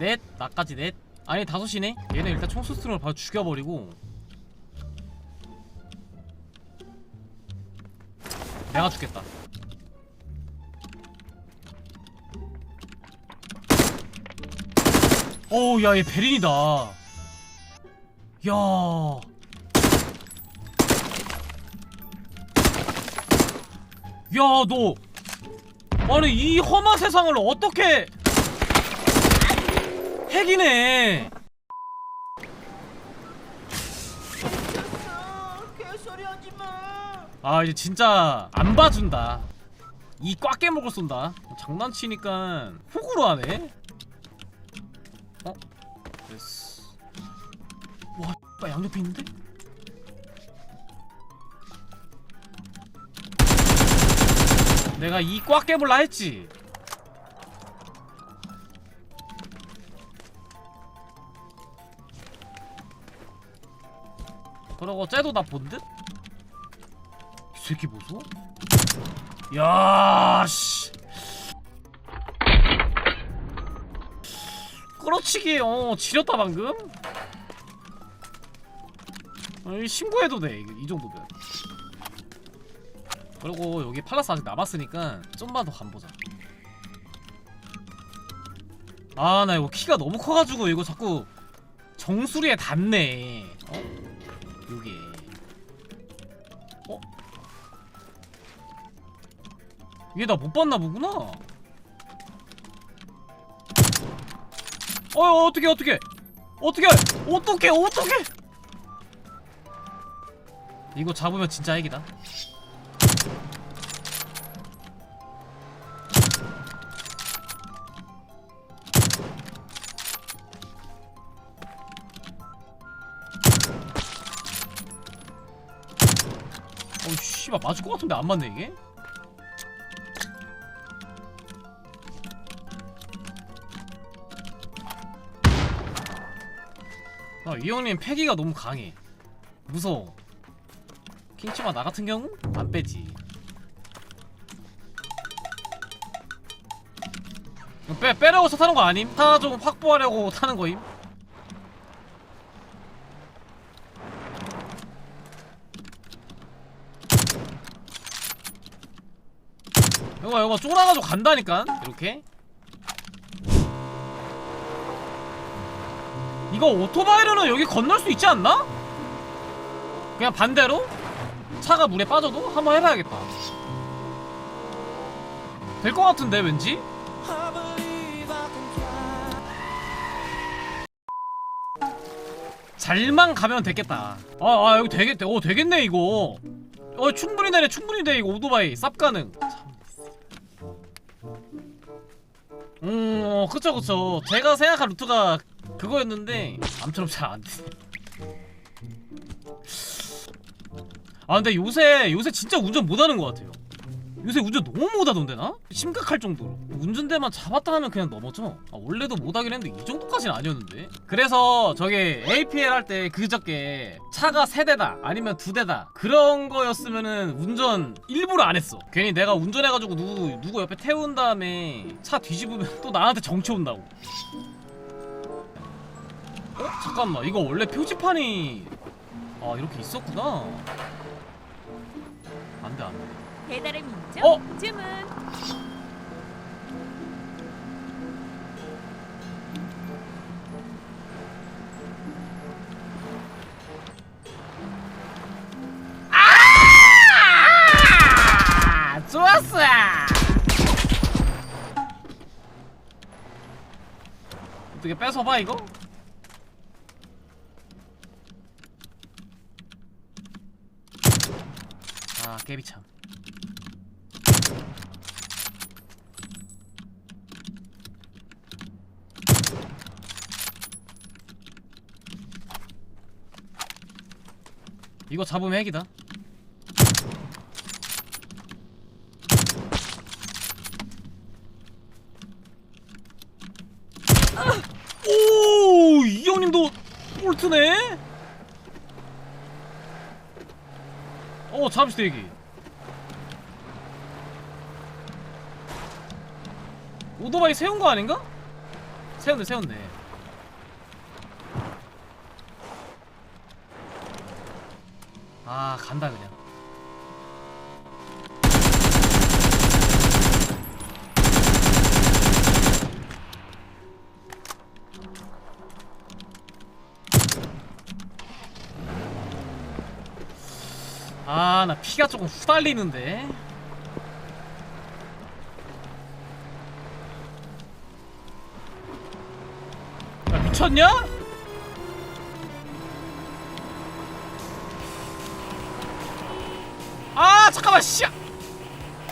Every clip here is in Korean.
넷 나까지 넷. 아니 다섯이네? 얘네 일단 총수스로 바로 죽여버리고. 내가 죽겠다. 어우 야얘 베린이다. 야. 야, 너. 아니 이 험한 세상을 어떻게 핵이네. 개소리 하지 마. 아 이제 진짜 안 봐준다. 이 꽉 깨먹을 쏜다. 장난치니까 호구로 하네. 어? 됐어. 와, 나 양옆에 있는데? 내가 이 꽉 깨볼라 했지. 그러고 쟤도 나 본 듯? 이 새끼 보소? 야, 씨. 끌어치기, 어, 지렸다, 방금? 어, 이 신고해도 돼, 이, 이 정도면. 그리고 여기 팔라스 아직 남았으니까 좀만 더 간보자. 아, 나 이거 키가 너무 커가지고 이거 자꾸 정수리에 닿네. 어? 얘 나 못 봤나 보구나. 어, 어떻게 어떻게 어떻게 어떻게 어떻게? 이거 잡으면 진짜 핵이다. 씨발 맞을 것 같은데 안 맞네 이게? 아, 이 형님 패기가 너무 강해. 무서워. 킹치마 나 같은 경우 안 빼지. 빼 빼려고 차 타는 거 아님? 차좀 확보하려고 타는 거임. 이거 이거 쫄아가지고 간다니까 이렇게. 이거 오토바이로는 여기 건널 수 있지 않나? 그냥 반대로 차가 물에 빠져도 한번 해봐야겠다. 될 것 같은데 왠지? 잘만 가면 되겠다. 아, 아 여기 되겠, 어 되겠네 이거. 어 충분히 되네, 충분히 돼 이거 오토바이 쌉 가능. 음, 어, 그쵸 그쵸. 제가 생각한 루트가 그거였는데 암처럼 잘 안 돼. 아 근데 요새 요새 진짜 운전 못하는 것 같아요. 요새 운전 너무 못하던데 나? 심각할 정도로. 운전대만 잡았다 하면 그냥 넘어져. 아, 원래도 못하긴 했는데 이 정도까지는 아니었는데. 그래서 저기 APL 할 때 그저께 차가 세 대다 아니면 두 대다 그런 거였으면은 운전 일부러 안 했어. 괜히 내가 운전해가지고 누구 누구 옆에 태운 다음에 차 뒤집으면 또 나한테 정치 온다고. 어? 잠깐만 이거 원래 표지판이 아 이렇게 있었구나. 안돼 안돼 배달의 민족 어? 주문 아, 좋았어. 어떻게 뺏어봐 이거? 아 깨비참. 이거 잡으면 핵이다. 오, 이 형님도 볼트네? 어, 잠시 대기. 오토바이 세운 거 아닌가? 세웠네, 세웠네. 아 간다 그냥 아 나 피가 조금 후달리는데 야 미쳤냐? 잠깐만 씨.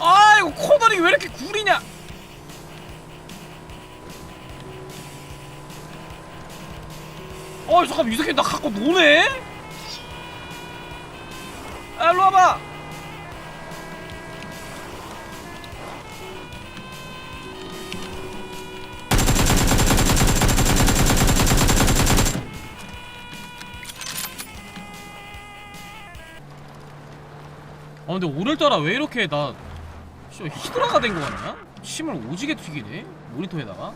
아 이거 코너링 왜 이렇게 구리냐? 어 잠깐 이 새끼 나 갖고 노네? 아 일로 와봐. 아 근데 오늘따라 왜 이렇게 나 진짜 히드라가 된 거 같냐? 침을 오지게 튀기네 모니터에다가.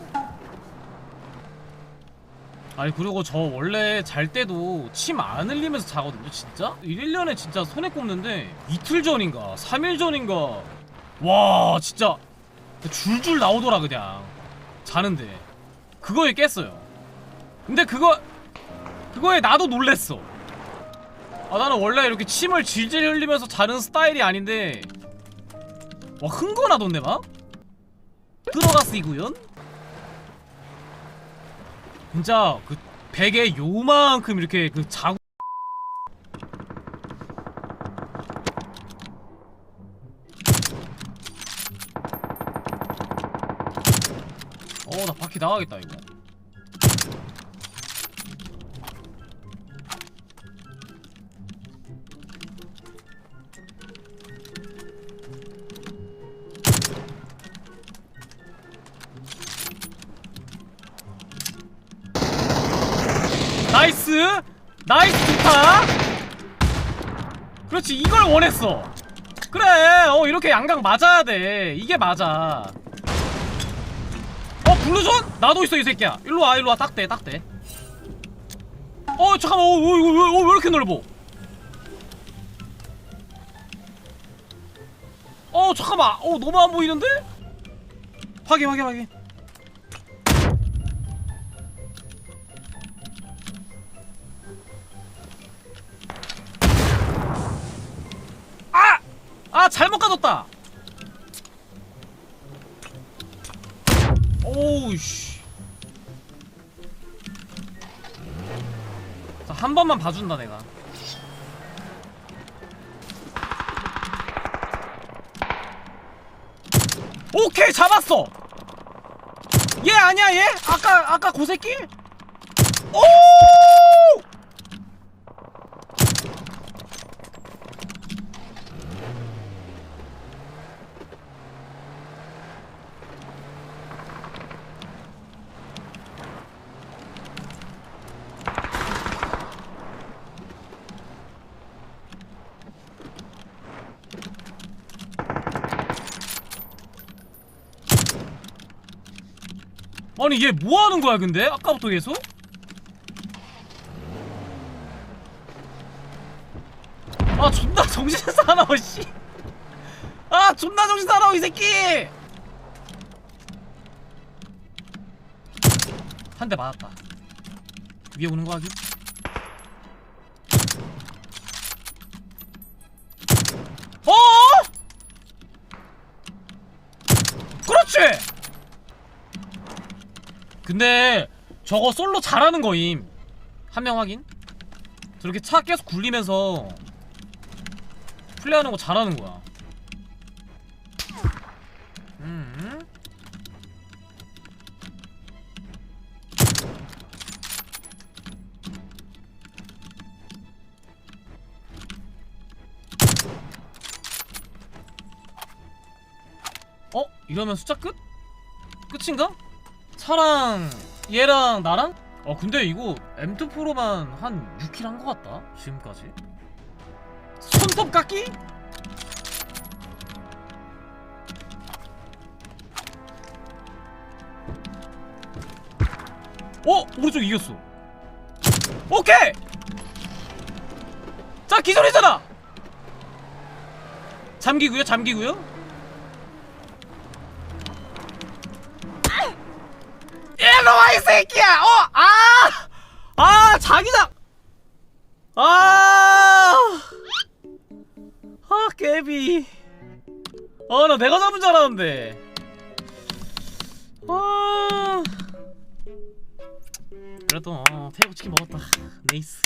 아니 그리고 저 원래 잘 때도 침 안 흘리면서 자거든요 진짜? 1년에 진짜 손에 꼽는데 이틀 전인가 3일 전인가. 와 진짜 줄줄 나오더라 그냥. 자는데. 그거에 깼어요. 근데 그거 그거에 나도 놀랬어 아 나는 원래 이렇게 침을 질질 흘리면서 자는 스타일이 아닌데 와 흥건하던데 막? 들어갔으이구연? 진짜 그 베개 요만큼 이렇게 그 자고 어나 바퀴 나가겠다 이거 나이스! 나이스 좋다! 그렇지 이걸 원했어. 그래 어 이렇게 양각 맞아야 돼. 이게 맞아. 어 블루존? 나도 있어 이 새끼야. 일로와 일로와. 딱대 딱대 어 잠깐만 어, 어 이거 왜, 어, 왜 이렇게 넓어? 어 잠깐만. 어 너무 안 보이는데? 확인 확인 확인 아 잘못 가졌다 오우씨 자, 한 번만 봐준다 내가 오케이 잡았어 얘 아니야 얘? 아까 아까 고 새끼? 오! 아니 얘 뭐하는 거야 근데? 아까부터 계속? 아 존나 정신 사나워 씨. 아 존나 정신 사나워 이 새끼. 한 대 맞았다. 위에 오는 거 하기. 어? 그렇지. 근데 저거 솔로 잘하는 거임 한 명 확인 저렇게 차 계속 굴리면서 플레이하는 거 잘하는 거야 음. 어? 이러면 숫자 끝? 끝인가? 차랑 얘랑 나랑? 어 근데 이거 M2 프로만 한 6킬 한거 같다 지금까지 손톱 깎기? 어? 오른쪽 이겼어 오케이! 자 기절이잖아 잠기고요 잠기고요 일로와 이 새끼야 어! 아! 아 자기장 아! 아 깨비 아 나 내가 잡은 줄 알았는데 아 그래도 어, 태국 치킨 먹었다 네이스